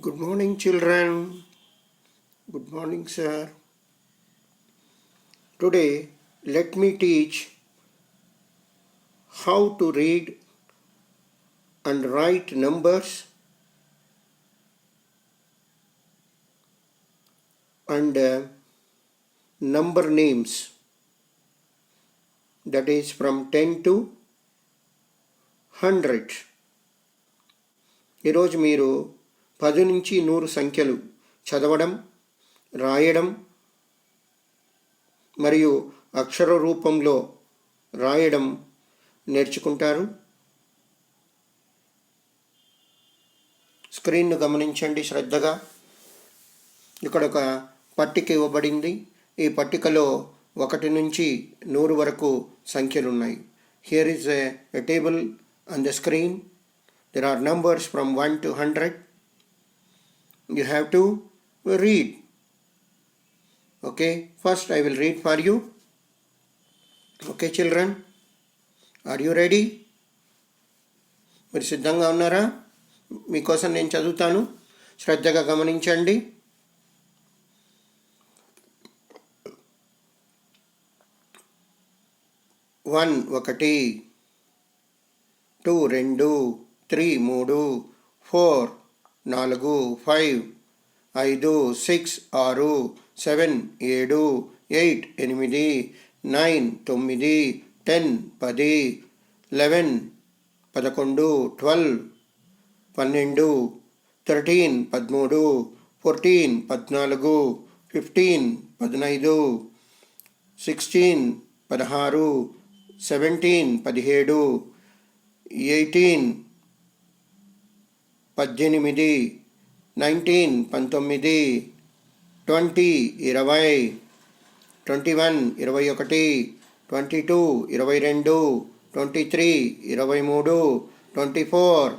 Good morning, children. Good morning, sir. Today, let me teach how to read and write numbers and uh, number names. That is from 10 to 100. ఈరోజు మీరు పది నుంచి నూరు సంఖ్యలు చదవడం రాయడం మరియు అక్షర రూపంలో రాయడం నేర్చుకుంటారు. స్క్రీన్ను గమనించండి శ్రద్ధగా. ఇక్కడ ఒక పట్టిక ఇవ్వబడింది. ఈ పట్టికలో ఒకటి నుంచి నూరు వరకు సంఖ్యలు ఉన్నాయి here is a table on the screen there are numbers from one to hundred you have to read okay first i will read for you okay children are you ready మీరు సిద్ధంగా ఉన్నారా మీకోసం నేను చదువుతాను శ్రద్ధగా గమనించండి వన్ ఒకటి two రెండు త్రీ మూడు ఫోర్ నాలుగు ఫైవ్ ఐదు సిక్స్ ఆరు సెవెన్ ఏడు ఎయిట్ ఎనిమిది నైన్ తొమ్మిది టెన్ పది లెవెన్ పదకొండు ట్వెల్వ్ పన్నెండు థర్టీన్ పదమూడు ఫోర్టీన్ పద్నాలుగు ఫిఫ్టీన్ పదనైదు సిక్స్టీన్ పదహారు సెవెంటీన్ పదిహేడు ఎయిటీన్ పద్దెనిమిది నైన్టీన్ పంతొమ్మిది ట్వంటీ ఇరవై ట్వంటీ వన్ ఇరవై ఒకటి ట్వంటీ టూ ఇరవై రెండు ట్వంటీ త్రీ ఇరవై మూడు ట్వంటీ ఫోర్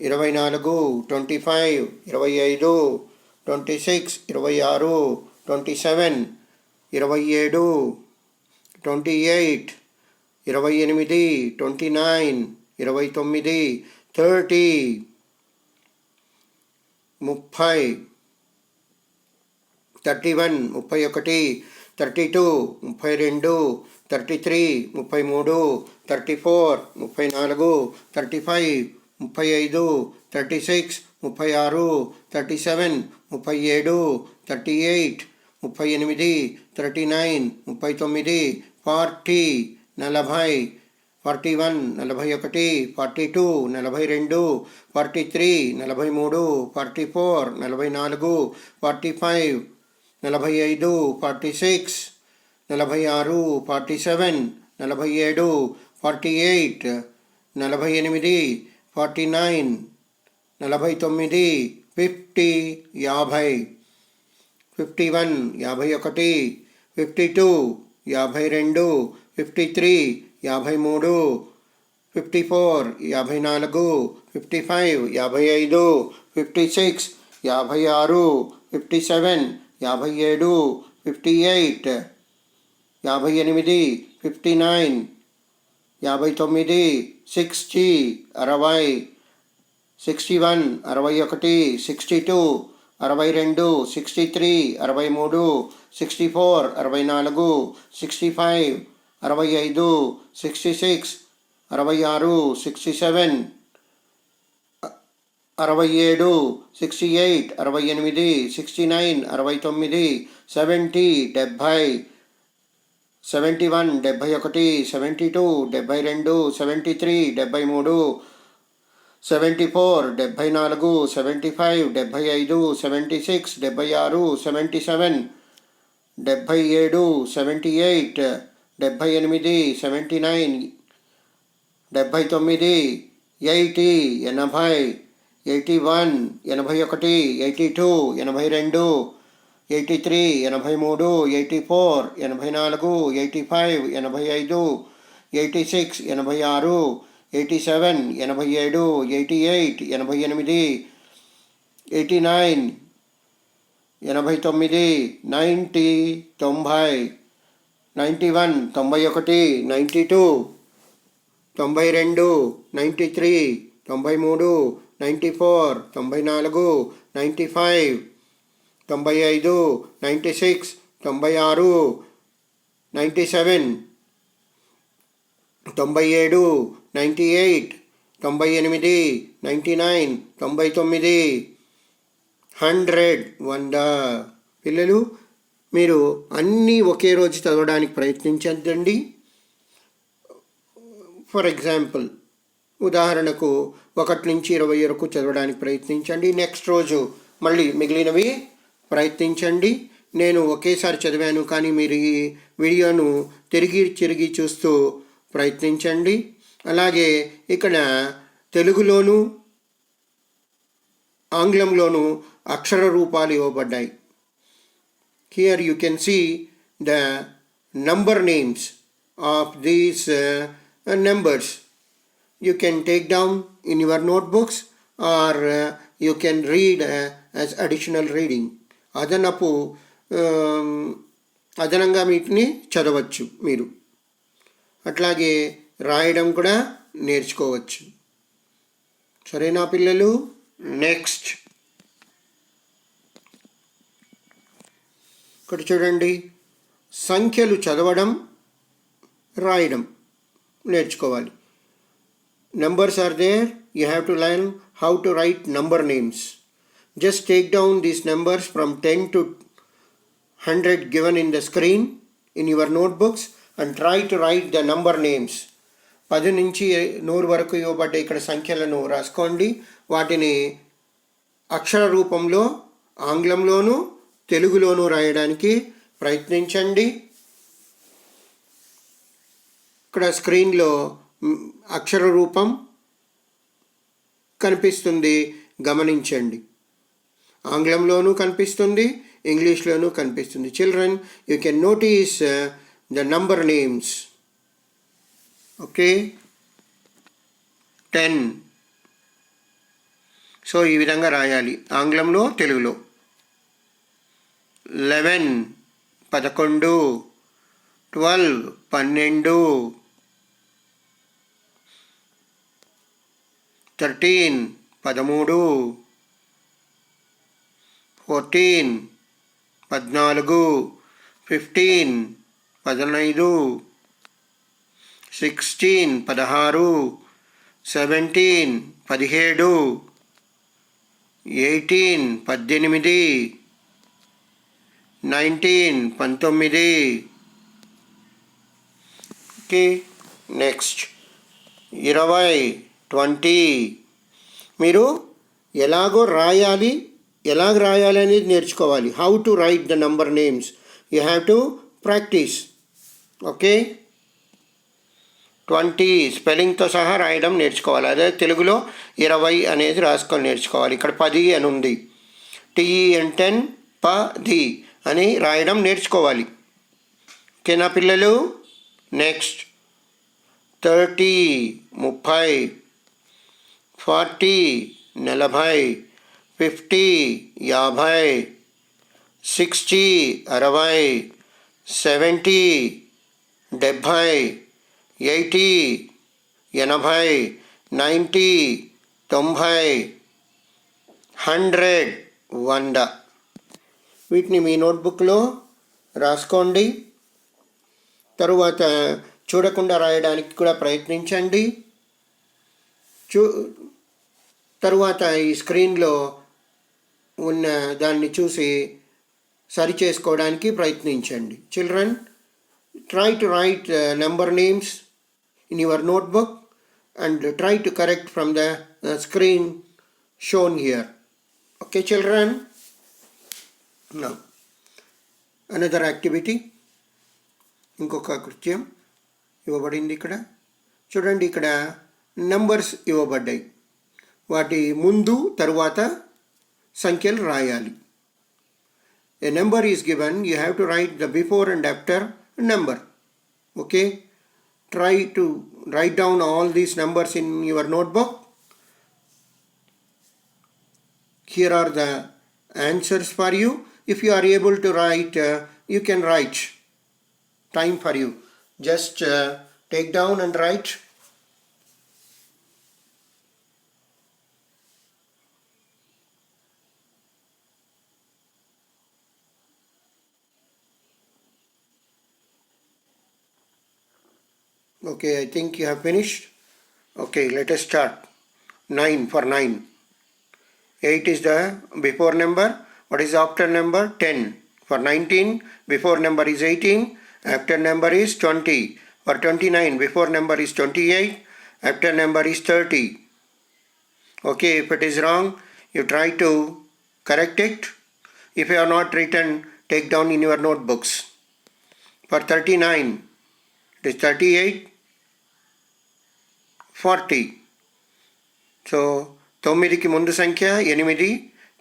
ఇరవై నాలుగు ట్వంటీ ఫైవ్ ఇరవై ఐదు ట్వంటీ సిక్స్ ఇరవై ఆరు ట్వంటీ సెవెన్ ఇరవై ఏడు ట్వంటీ ఎయిట్ ఇరవై ఎనిమిది ట్వంటీ నైన్ ఇరవై తొమ్మిది థర్టీ ముప్పై థర్టీ వన్ ముప్పై ఒకటి థర్టీ టూ ముప్పై రెండు థర్టీ త్రీ ముప్పై మూడు థర్టీ ఫోర్ ముప్పై నాలుగు థర్టీ ఫైవ్ ముప్పై ఐదు థర్టీ సిక్స్ ముప్పై ఆరు థర్టీ సెవెన్ ముప్పై ఏడు థర్టీ ఎయిట్ ముప్పై ఎనిమిది థర్టీ నైన్ ముప్పై తొమ్మిది ఫార్టీ నలభై ఫార్టీ వన్ నలభై ఒకటి ఫార్టీ టూ నలభై రెండు ఫార్టీ త్రీ నలభై మూడు ఫార్టీ ఫోర్ నలభై నాలుగు ఫార్టీ ఫైవ్ నలభై ఐదు ఫార్టీ సిక్స్ నలభై ఆరు ఫార్టీ సెవెన్ నలభై ఏడు ఫార్టీ ఎయిట్ నలభై ఎనిమిది ఫార్టీ నైన్ నలభై తొమ్మిది ఫిఫ్టీ యాభై. ఫిఫ్టీ వన్ యాభై ఒకటి ఫిఫ్టీ టూ యాభై రెండు ఫిఫ్టీ త్రీ యాభై మూడు ఫిఫ్టీ ఫోర్ యాభై నాలుగు ఫిఫ్టీ ఫైవ్ యాభై ఐదు ఫిఫ్టీ సిక్స్ యాభై ఆరు ఫిఫ్టీ సెవెన్ యాభై ఏడు ఫిఫ్టీ ఎయిట్ యాభై ఎనిమిది ఫిఫ్టీ నైన్ యాభై తొమ్మిది సిక్స్టీ అరవై సిక్స్టీ వన్ అరవై ఒకటి సిక్స్టీ టూ అరవై రెండు సిక్స్టీ త్రీ అరవై మూడు సిక్స్టీ ఫోర్ అరవై నాలుగు సిక్స్టీ ఫైవ్ అరవై ఐదు సిక్స్టీ సిక్స్ అరవై ఆరు సిక్స్టీ సెవెన్ అరవై ఏడు సిక్స్టీ ఎయిట్ అరవై ఎనిమిది సిక్స్టీ నైన్ అరవై తొమ్మిది సెవెంటీ డెబ్భై సెవెంటీ వన్ డెబ్భై ఒకటి సెవెంటీ టూ డెబ్భై రెండు సెవెంటీ త్రీ డెబ్భై మూడు సెవెంటీ ఫోర్ డెబ్భై నాలుగు సెవెంటీ ఫైవ్ డెబ్భై ఐదు సెవెంటీ సిక్స్ డెబ్భై ఆరు సెవెంటీ సెవెన్ డెబ్భై ఏడు సెవెంటీ ఎయిట్ డెబ్భై ఎనిమిది సెవెంటీ నైన్ డెబ్భై తొమ్మిది ఎయిటీ ఎనభై ఎయిటీ వన్ ఎనభై ఒకటి ఎయిటీ టూ ఎనభై రెండు ఎయిటీ త్రీ ఎనభై మూడు ఎయిటీ ఫోర్ ఎనభై నాలుగు ఎయిటీ ఫైవ్ ఎనభై ఐదు ఎయిటీ సిక్స్ ఎనభై ఆరు ఎయిటీ సెవెన్ ఎనభై ఏడు ఎయిటీ ఎయిట్ ఎనభై ఎనిమిది ఎయిటీ నైన్ ఎనభై తొమ్మిది నైంటీ తొంభై. నైంటీ వన్ తొంభై ఒకటి నైంటీ టూ తొంభై రెండు నైంటీ త్రీ తొంభై మూడు నైంటీ ఫోర్ తొంభై నాలుగు నైంటీ ఫైవ్ తొంభై ఐదు నైంటీ సిక్స్ తొంభై ఆరు నైంటీ సెవెన్ తొంభై ఏడు నైంటీ ఎయిట్ తొంభై ఎనిమిది నైంటీ నైన్ తొంభై తొమ్మిది. హండ్రెడ్ వంద. పిల్లలు మీరు అన్నీ ఒకే రోజు చదవడానికి ప్రయత్నించద్దండి. ఫర్ ఎగ్జాంపుల్ ఉదాహరణకు ఒకటి నుంచి ఇరవై వరకు చదవడానికి ప్రయత్నించండి. నెక్స్ట్ రోజు మళ్ళీ మిగిలినవి ప్రయత్నించండి. నేను ఒకేసారి చదివాను కానీ మీరు ఈ వీడియోను తిరిగి తిరిగి చూస్తూ ప్రయత్నించండి. అలాగే ఇక్కడ తెలుగులోను ఆంగ్లంలోను అక్షర రూపాలు ఇవ్వబడ్డాయి. Here you can see the number names of these uh, numbers you can take down in your notebooks or uh, you can read uh, as additional reading అదనపు um, అదనంగా వీటిని చదవచ్చు మీరు అట్లాగే రాయడం కూడా నేర్చుకోవచ్చు సరేనా పిల్లలు నెక్స్ట్ ఇక్కడ చూడండి. సంఖ్యలు చదవడం రాయడం నేర్చుకోవాలి. Numbers are there you have to learn how to write number names just take down these numbers from ten to hundred given in the screen in your notebooks and try to write the number names పది నుంచి నూరు వరకు ఇవ్వబడ్డ ఇక్కడ సంఖ్యలను రాసుకోండి. వాటిని అక్షర రూపంలో ఆంగ్లంలోనూ తెలుగులోనూ రాయడానికి ప్రయత్నించండి. ఇక్కడ స్క్రీన్లో అక్షర రూపం కనిపిస్తుంది. గమనించండి. ఆంగ్లంలోనూ కనిపిస్తుంది ఇంగ్లీష్లోనూ కనిపిస్తుంది. Children you can notice the number names okay ten so ఈ విధంగా రాయాలి. ఆంగ్లంలో తెలుగులో. లెవెన్ పదకొండు ట్వెల్వ్ పన్నెండు థర్టీన్ పదమూడు ఫోర్టీన్ పద్నాలుగు ఫిఫ్టీన్ పదనైదు సిక్స్టీన్ పదహారు సెవెంటీన్ పదిహేడు ఎయిటీన్ పద్దెనిమిది నైన్టీన్ పంతొమ్మిది. ఓకే నెక్స్ట్ ఇరవై ట్వంటీ మీరు ఎలాగో రాయాలి ఎలాగ రాయాలి అనేది నేర్చుకోవాలి. How to write the number names you have to practice okay twenty స్పెల్లింగ్తో సహా రాయడం నేర్చుకోవాలి. అదే తెలుగులో ఇరవై అనేది రాసుకొని నేర్చుకోవాలి. ఇక్కడ పది అని ఉంది. టీఈఎన్ టెన్ పది. అని రాయడం నేర్చుకోవాలి. ఓకేనా పిల్లలు? నెక్స్ట్. థర్టీ ముప్పై ఫార్టీ నలభై ఫిఫ్టీ యాభై సిక్స్టీ అరవై సెవెంటీ డెబ్భై ఎయిటీ ఎనభై నైంటీ తొంభై హండ్రెడ్ వంద. వీటిని మీ నోట్బుక్లో రాసుకోండి. తరువాత చూడకుండా రాయడానికి కూడా ప్రయత్నించండి. చూ తరువాత ఈ స్క్రీన్లో ఉన్న దాన్ని చూసి సరి చేసుకోవడానికి ప్రయత్నించండి children try to write number names in your notebook and try to correct from the screen shown here okay children అంటున్నాం అనదర్ యాక్టివిటీ ఇంకొక కృత్యం ఇవ్వబడింది ఇక్కడ. చూడండి ఇక్కడ నంబర్స్ ఇవ్వబడ్డాయి. వాటి ముందు తరువాత సంఖ్యలు రాయాలి. A number is given you have to write the before and after number okay try to write down all these numbers in your notebook here are the answers for you if you are able to write uh, you can write. Time for you. Just uh, take down and write. Okay I think you have finished. Okay let us start. 9 for 9 8 is the before number. What is the after number? 10. For 19, before number is 18. After number is 20. For 29, before number is 28. After number is 30. Okay, if it is wrong, you try to correct it. If you have not written, take down in your notebooks. For 39, it is 38, 40. So తొమ్మిదికి ముందు సంఖ్య ఎనిమిది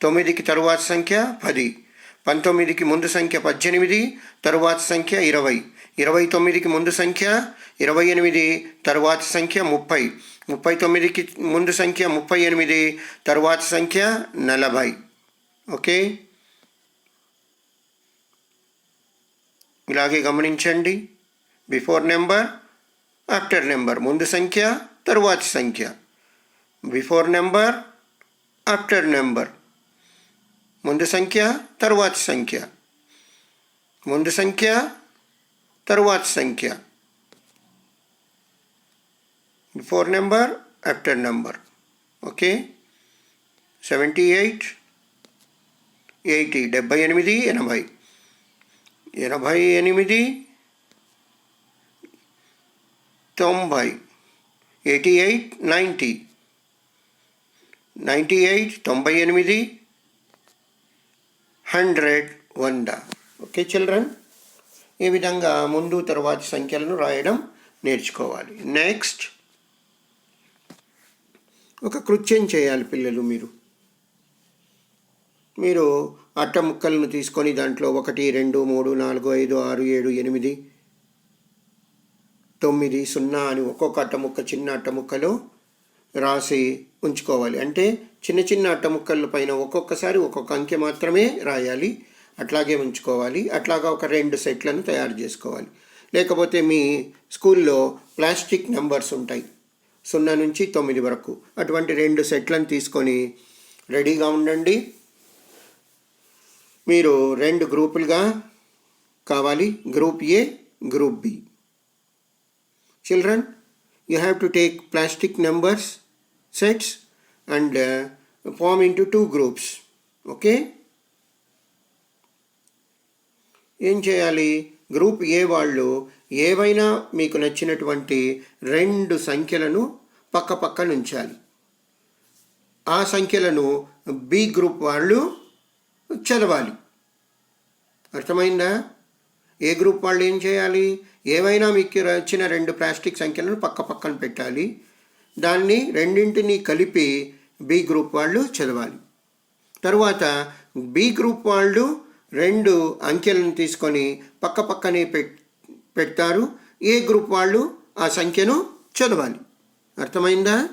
తొమ్మిదికి తరువాత సంఖ్య పది. పంతొమ్మిదికి ముందు సంఖ్య పద్దెనిమిది తరువాత సంఖ్య ఇరవై. ఇరవై తొమ్మిదికి ముందు సంఖ్య ఇరవై ఎనిమిది తరువాత సంఖ్య ముప్పై. ముప్పై తొమ్మిదికి ముందు సంఖ్య ముప్పై ఎనిమిది తరువాత సంఖ్య నలభై. ఓకే? ఇలాగే గమనించండి. Before number after number. ముందు సంఖ్య తరువాతి సంఖ్య. Before number after number. ముందు సంఖ్య తరువాతి సంఖ్య ముందు సంఖ్య తరువాతి సంఖ్య before number after number okay seventy eight eighty డెబ్బై ఎనిమిది ఎనభై. ఎనభై ఎనిమిది తొంభై. Eighty eight ninety ninety eight తొంభై ఎనిమిది హండ్రెడ్ వంద. Okay children? ఈ విధంగా ముందు తర్వాతి సంఖ్యలను రాయడం నేర్చుకోవాలి. నెక్స్ట్ ఒక కృత్యం చేయాలి పిల్లలు మీరు. మీరు అట్ట ముక్కలను తీసుకొని దాంట్లో ఒకటి రెండు మూడు నాలుగు ఐదు ఆరు ఏడు ఎనిమిది తొమ్మిది సున్నా అని ఒక్కొక్క అట్ట ముక్క చిన్న అట్ట ముక్కలో రాసి ఉంచుకోవాలి. అంటే చిన్న చిన్న అట్ట ముక్కల పైన ఒక్కొక్కసారి ఒక్కొక్క అంకె మాత్రమే రాయాలి. అట్లాగే ఉంచుకోవాలి. అట్లాగా ఒక రెండు సెట్లను తయారు చేసుకోవాలి. లేకపోతే మీ స్కూల్లో ప్లాస్టిక్ నెంబర్స్ ఉంటాయి. సున్నా నుంచి తొమ్మిది వరకు అటువంటి రెండు సెట్లను తీసుకొని రెడీగా ఉండండి. మీరు రెండు గ్రూపులుగా కావాలి. Group A group B. Children you have to take plastic numbers sets and form into two groups okay ఏం చేయాలి? గ్రూప్ ఏ వాళ్ళు ఏవైనా మీకు నచ్చినటువంటి రెండు సంఖ్యలను పక్క పక్కన ఉంచాలి. ఆ సంఖ్యలను బి గ్రూప్ వాళ్ళు చదవాలి. అర్థమైందా? ఏ గ్రూప్ వాళ్ళు ఏం చేయాలి? ఏవైనా మీకు వచ్చిన రెండు ప్లాస్టిక్ సంఖ్యలను పక్క పక్కన పెట్టాలి. దాన్ని రెండింటినీ కలిపి బి గ్రూప్ వాళ్ళు చదవాలి. తరువాత బి గ్రూప్ వాళ్ళు రెండు అంకెలను తీసుకొని పక్క పక్కనే పెట్ పెడతారు. ఏ గ్రూప్ వాళ్ళు ఆ సంఖ్యను చదవాలి. అర్థమైందా?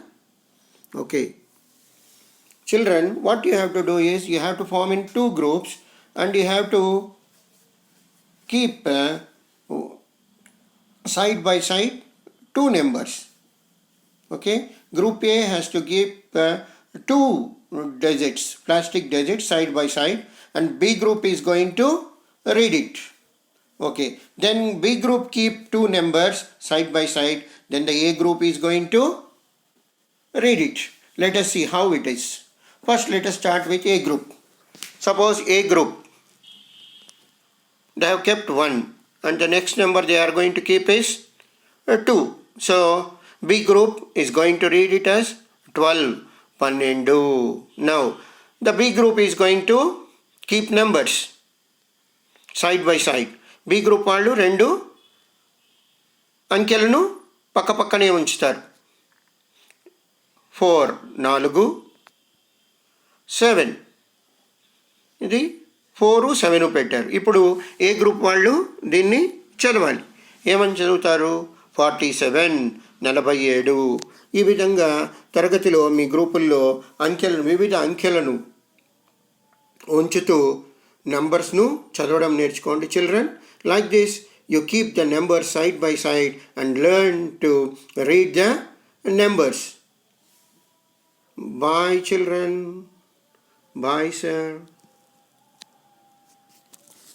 Okay. Children what you have to do is you have to form in two groups and you have to keep side by side two numbers okay? Group a has to give uh, two digits plastic digits side by side and b group is going to read it. Okay? Then b group keep two numbers side by side then the a group is going to read it. Let us see how it is. First, let us start with A group. Suppose A group, they have kept 1 and the next number they are going to keep is uh, 2. So, B group is going to read it as twelve పన్నెండు now the B group is going to keep numbers side by side B group వాళ్ళు రెండు అంకెలను పక్క పక్కనే ఉంచుతారు four నాలుగు seven ఇది four seven పెట్టారు ఇప్పుడు ఏ గ్రూప్ వాళ్ళు దీన్ని చదవాలి ఏమని చదువుతారు ఫార్టీ సెవెన్ నలభై ఏడు. ఈ విధంగా తరగతిలో మీ గ్రూపుల్లో అంకెలను వివిధ అంకెలను ఉంచుతూ నంబర్స్ను చదవడం నేర్చుకోండి children. Like this you keep the number side by side and learn to read the numbers. Bye children. Bye sir.